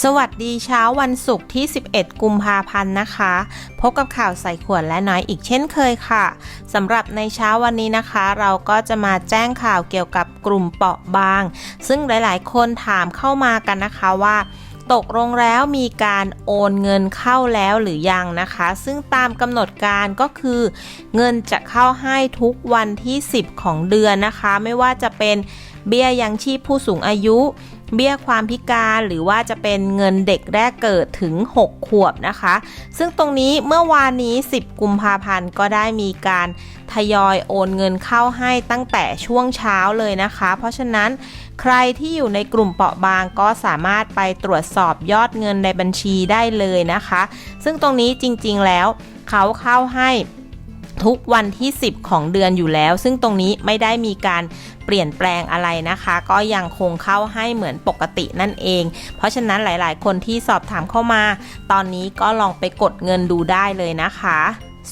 สวัสดีเช้าวันศุกร์ที่ 11 กุมภาพันธ์นะคะ พบกับข่าวใส่ขวดและน้อยอีกเช่นเคยค่ะสำหรับในเช้าวันนี้นะคะ เราก็จะมาแจ้งข่าวเกี่ยวกับกลุ่มเปราะบาง ซึ่งหลายๆ คนถามเข้ามากันนะคะว่า ตกลงแล้วมีการโอนเงินเข้าแล้วหรือยังนะคะ ซึ่งตามกำหนดการก็คือ เงินจะเข้าให้ทุกวันที่ 10 ของเดือนนะคะ ไม่ว่าจะเป็นเบี้ยยังชีพผู้สูงอายุ เบี้ยความพิการหรือว่าจะเป็นเงินเด็กแรกเกิดถึง 6 ขวบนะคะ ซึ่งตรงนี้เมื่อวานนี้ 10 กุมภาพันธ์ก็ได้มีการทยอยโอนเงินเข้าให้ตั้งแต่ช่วงเช้าเลยนะคะ เพราะฉะนั้นใครที่อยู่ในกลุ่มเปราะบางก็สามารถไปตรวจสอบยอดเงินในบัญชีได้เลยนะคะ ซึ่งตรงนี้จริงๆแล้วเขาเข้าให้ ทุกวันที่ 10 ของเดือนอยู่แล้ว ซึ่งตรงนี้ไม่ได้มีการเปลี่ยนแปลงอะไรนะคะ ก็ยังคงเข้าให้เหมือนปกตินั่นเอง เพราะฉะนั้นหลายๆ คนที่สอบถามเข้ามา ตอนนี้ก็ลองไปกดเงินดูได้เลยนะคะ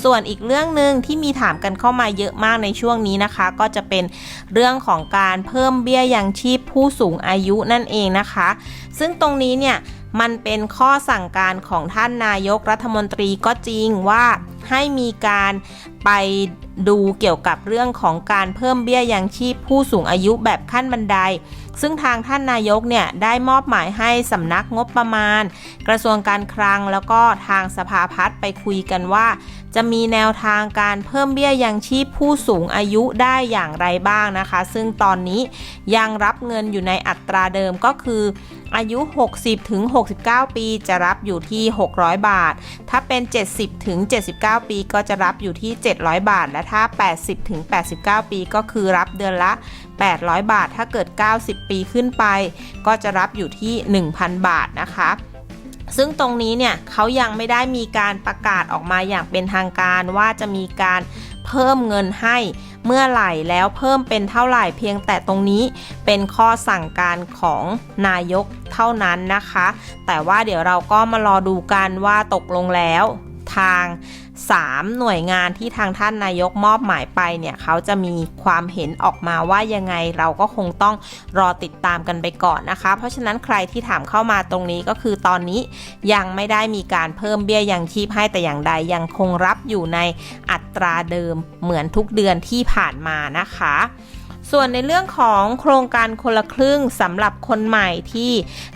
ส่วนอีกเรื่องหนึ่งที่มีถามกันเข้ามาเยอะมากในช่วงนี้นะคะ ก็จะเป็นเรื่องของการเพิ่มเบี้ยยังชีพผู้สูงอายุนั่นเองนะคะ ซึ่งตรงนี้เนี่ยมันเป็นข้อสั่งการของท่านนายกรัฐมนตรีก็จริงว่า ให้มีการไปดูเกี่ยวกับเรื่องของการเพิ่มเบี้ยยังชีพผู้สูงอายุแบบขั้นบันได ซึ่งทางท่านนายกเนี่ยได้มอบหมายให้สำนักงบประมาณ กระทรวงการคลังแล้วก็ทางสภาพัฒน์ไปคุยกันว่าจะมีแนวทางการเพิ่มเบี้ยยังชีพผู้สูงอายุได้อย่างไรบ้างนะคะ ซึ่งตอนนี้ยังรับเงินอยู่ในอัตราเดิมก็คืออายุ 60 ถึง 69 ปีจะรับอยู่ที่ 600 บาท ถ้าเป็น 70 ถึง 79 ปีก็จะรับอยู่ที่ 700 บาท และถ้า 80 ถึง 89 ปีก็คือรับเดือนละ 800 บาท ถ้าเกิด 90 ปีขึ้นไป ก็จะรับอยู่ที่ 1,000 บาทนะคะ ซึ่งตรงนี้เนี่ยเขายังไม่ได้มีการประกาศออกมาอย่างเป็นทางการว่าจะมีการเพิ่มเงินให้เมื่อไหร่แล้วเพิ่มเป็นเท่าไหร่เพียงแต่ตรงนี้เป็นข้อสั่งการของนายกเท่านั้นนะคะ แต่ว่าเดี๋ยวเราก็มารอดูกันว่าตกลงแล้วทาง 3 หน่วยงานที่ทางท่านนายกมอบหมายไปเนี่ยเขาจะมีความเห็นออกมาว่ายังไงเราก็คงต้องรอติดตามกันไปก่อนนะคะ เพราะฉะนั้นใครที่ถามเข้ามาตรงนี้ก็คือตอนนี้ยังไม่ได้มีการเพิ่มเบี้ยยังชีพให้แต่อย่างใดยังคงรับอยู่ในอัตราเดิมเหมือนทุกเดือนที่ผ่านมานะคะ ส่วนในเรื่องของโครงการคนละครึ่งสำหรับคนใหม่ที่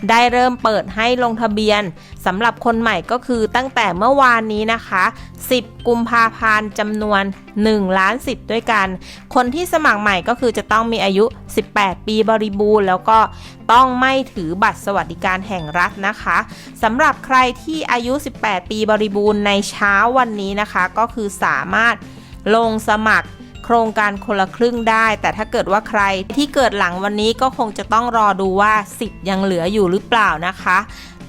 ได้เริ่มเปิดให้ลงทะเบียนสำหรับคนใหม่ก็คือตั้งแต่เมื่อวานนี้นะคะ 10 กุมภาพันธ์จำนวน 1 ล้านสิทธิ์ด้วยกัน คนที่สมัครใหม่ก็คือจะต้องมีอายุ 18 ปีบริบูรณ์ แล้วก็ต้องไม่ถือบัตรสวัสดิการแห่งรัฐนะคะสำหรับใครที่อายุ 18 ปีบริบูรณ์ในเช้าวันนี้นะคะ ก็คือสามารถลงสมัคร โครงการคนละครึ่งได้ แต่ถ้าเกิดว่าใครที่เกิดหลังวันนี้ก็คงจะต้องรอดูว่าสิทธิ์ยังเหลืออยู่หรือเปล่านะคะ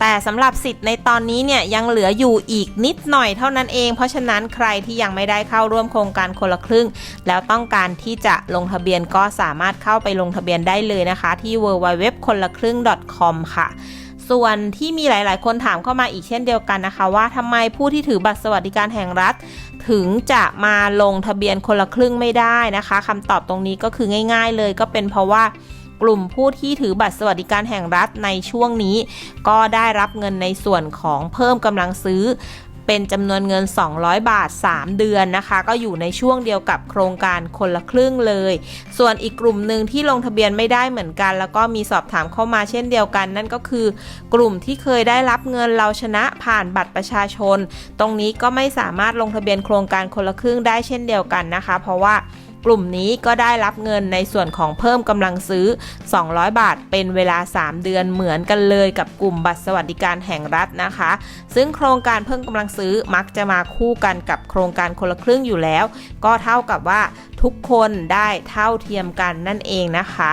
แต่สำหรับสิทธิ์ในตอนนี้เนี่ยยังเหลืออยู่อีกนิดหน่อยเท่านั้นเอง เพราะฉะนั้นใครที่ยังไม่ได้เข้าร่วมโครงการคนละครึ่ง แล้วต้องการที่จะลงทะเบียนก็สามารถเข้าไปลงทะเบียนได้เลยนะคะที่ www คนละครึ่ง .com ค่ะส่วนที่มีหลาย ๆ คนถามเข้ามาอีกเช่นเดียวกันนะคะ ว่าทำไมผู้ที่ถือบัตรสวัสดิการแห่งรัฐ ถึงจะมาลงทะเบียนคนละครึ่งไม่ได้นะคะคำตอบตรงนี้ก็คือง่ายๆเลยก็เป็นเพราะว่ากลุ่มผู้ที่ถือบัตรสวัสดิการแห่งรัฐในช่วงนี้ ก็ได้รับเงินในส่วนของเพิ่มกำลังซื้อ เป็นจำนวนเงิน 200 บาท 3 เดือนนะคะ ก็อยู่ในช่วงเดียวกับโครงการคนละครึ่งเลย ส่วนอีกกลุ่มหนึ่งที่ลงทะเบียนไม่ได้เหมือนกัน แล้วก็มีสอบถามเข้ามาเช่นเดียวกัน นั่นก็คือ กลุ่มที่เคยได้รับเงินเราชนะผ่านบัตรประชาชน ตรงนี้ก็ไม่สามารถลงทะเบียนโครงการคนละครึ่งได้เช่นเดียวกันนะคะ เพราะว่า กลุ่มนี้ก็ได้รับเงินในส่วนของเพิ่มกำลังซื้อ 200 บาทเป็นเวลา 3 เดือนเหมือนกันเลยกับกลุ่มบัตรสวัสดิการแห่งรัฐนะคะ ซึ่งโครงการเพิ่มกำลังซื้อมักจะมาคู่กันกับโครงการคนละครึ่งอยู่แล้ว ก็เท่ากับว่าทุกคนได้เท่าเทียมกันนั่นเองนะคะ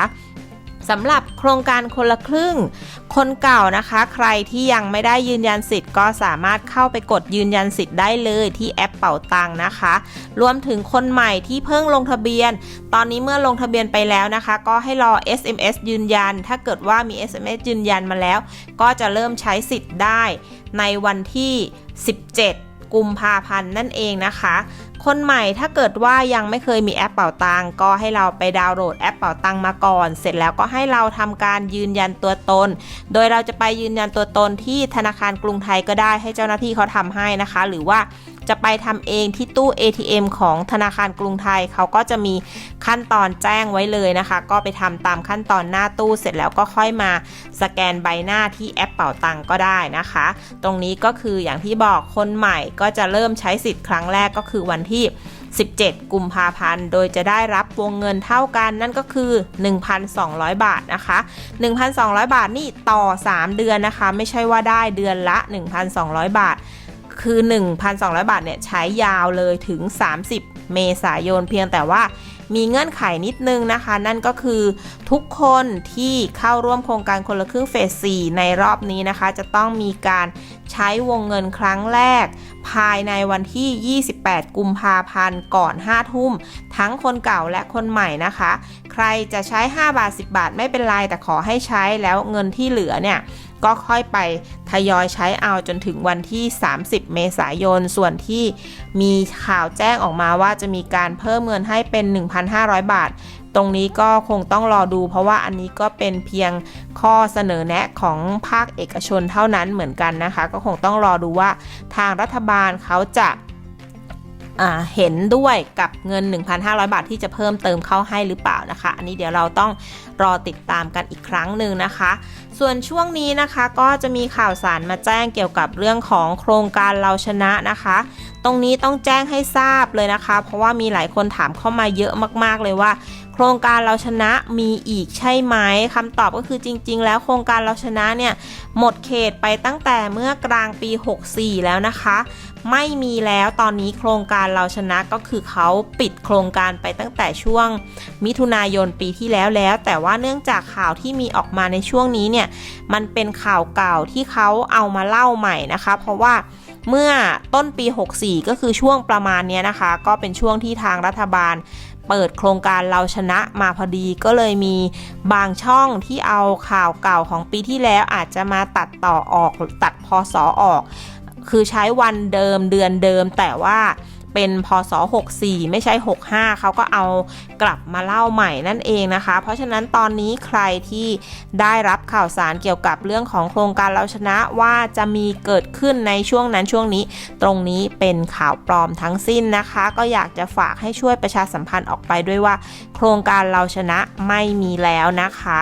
สำหรับโครงการคนละครึ่ง คนเก่านะคะ ใครที่ยังไม่ได้ยืนยันสิทธิ์ก็สามารถเข้าไปกดยืนยันสิทธิ์ได้เลยที่แอปเป่าตังนะคะ รวมถึงคนใหม่ที่เพิ่งลงทะเบียน ตอนนี้เมื่อลงทะเบียนไปแล้วนะคะ ก็ให้รอ SMS ยืนยัน ถ้าเกิดว่ามี SMS ยืนยันมาแล้ว ก็จะเริ่มใช้สิทธิ์ได้ในวันที่ 17 กุมภาพันธ์นั่นเองนะคะ คนใหม่ถ้าเกิดว่ายังไม่เคยมีแอปเป่าตังก็ให้เราไปดาวน์โหลดแอปเป่าตังมาก่อน เสร็จแล้วก็ให้เราทำการยืนยันตัวตน โดยเราจะไปยืนยันตัวตนที่ธนาคารกรุงไทยก็ได้ให้เจ้าหน้าที่เขาทำให้นะคะ หรือว่า จะไปทำเองที่ตู้ ATM ของธนาคารกรุงไทย เขาก็จะมีขั้นตอนแจ้งไว้เลยนะคะ ก็ไปทำตามขั้นตอนหน้าตู้เสร็จแล้วก็ค่อยมาสแกนใบหน้าที่แอปเป่าตังก็ได้นะคะ ตรงนี้ก็คืออย่างที่บอกคนใหม่ก็จะเริ่มใช้สิทธิ์ครั้งแรกก็คือวันที่ 17 กุมภาพันธ์ โดยจะได้รับวงเงินเท่ากันนั่นก็คือ 1,200 บาทนะคะ 1,200 บาทนี่ต่อ 3 เดือนนะคะ ไม่ใช่ว่าได้เดือนละ 1,200 บาท คือ 1,200 บาทเนี่ยใช้ยาวเลยถึง 30 เมษายนเพียงแต่ว่ามีเงื่อนไขนิดนึงนะคะ นั่นก็คือทุกคนที่เข้าร่วมโครงการคนละครึ่งเฟส 4 ในรอบนี้นะคะ จะต้องมีการใช้วงเงินครั้งแรก ภายในวันที่ 28 กุมภาพันธ์ก่อน 5 ทุ่ม ทั้งคนเก่าและคนใหม่นะคะ ใครจะใช้ 5 บาท 10 บาทไม่เป็นไร แต่ขอให้ใช้แล้วเงินที่เหลือเนี่ยก็ค่อยไปทยอยใช้เอาจนถึงวันที่ 30 เมษายน ส่วนที่มีข่าวแจ้งออกมาว่าจะมีการเพิ่มเงินให้เป็น 1,500 บาท ตรงนี้ก็คงต้องรอดู เพราะว่าอันนี้ก็เป็นเพียงข้อเสนอแนะของภาคเอกชนเท่านั้นเหมือนกันนะคะ ก็คงต้องรอดูว่าทางรัฐบาลเขาจะ เห็นด้วยกับเงิน 1,500 บาทที่จะเพิ่มเติมเข้าให้หรือเปล่านะคะ อันนี้เดี๋ยวเราต้องรอติดตามกันอีกครั้งหนึ่งนะคะ ส่วนช่วงนี้นะคะก็จะมีข่าวสารมาแจ้งเกี่ยวกับเรื่องของโครงการเราชนะนะคะ ตรงนี้ต้องแจ้งให้ทราบเลยนะคะ เพราะว่ามีหลายคนถามเข้ามาเยอะมาก ๆเลยว่า โครงการเราชนะมีอีกใช่ไหมคำตอบก็คือจริง ๆ แล้วโครงการเราชนะเนี่ยหมดเขตไปตั้งแต่เมื่อกลางปี 64 แล้วนะคะ ไม่มีแล้วตอนนี้โครงการเราชนะก็คือเขาปิดโครงการไปตั้งแต่ช่วงมิถุนายนปีที่แล้วแล้ว แต่ว่าเนื่องจากข่าวที่มีออกมาในช่วงนี้เนี่ยมันเป็นข่าวเก่าที่เขาเอามาเล่าใหม่นะคะ เพราะว่าเมื่อต้นปี 64 ก็คือช่วงประมาณนี้นะคะ ก็เป็นช่วงที่ทางรัฐบาล เปิดโครงการเราชนะมาพอดีก็เลยมีบางช่องที่เอาข่าวเก่าของปีที่แล้วอาจจะมาตัดต่อออกตัดพอสออกคือใช้วันเดิมเดือนเดิมแต่ว่า เป็นพศ 64 ไม่ใช่ 65 เขาก็เอากลับมาเล่าใหม่นั่นเองนะคะ เพราะฉะนั้นตอนนี้ใครที่ได้รับข่าวสารเกี่ยวกับเรื่องของโครงการเราชนะว่าจะมีเกิดขึ้นในช่วงนั้นช่วงนี้ ตรงนี้เป็นข่าวปลอมทั้งสิ้นนะคะ ก็อยากจะฝากให้ช่วยประชาสัมพันธ์ออกไปด้วยว่า โครงการเราชนะไม่มีแล้วนะคะ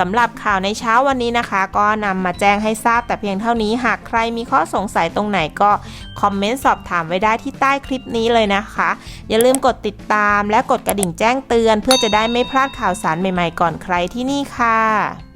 สำหรับข่าวในเช้าวันนี้นะคะ ก็นำมาแจ้งให้ทราบแต่เพียงเท่านี้หากใครมีข้อสงสัยตรงไหนก็คอมเมนต์สอบถามไว้ได้ที่ใต้คลิปนี้เลยนะคะ อย่าลืมกดติดตามและกดกระดิ่งแจ้งเตือน เพื่อจะได้ไม่พลาดข่าวสารใหม่ๆก่อนใครที่นี่ค่ะ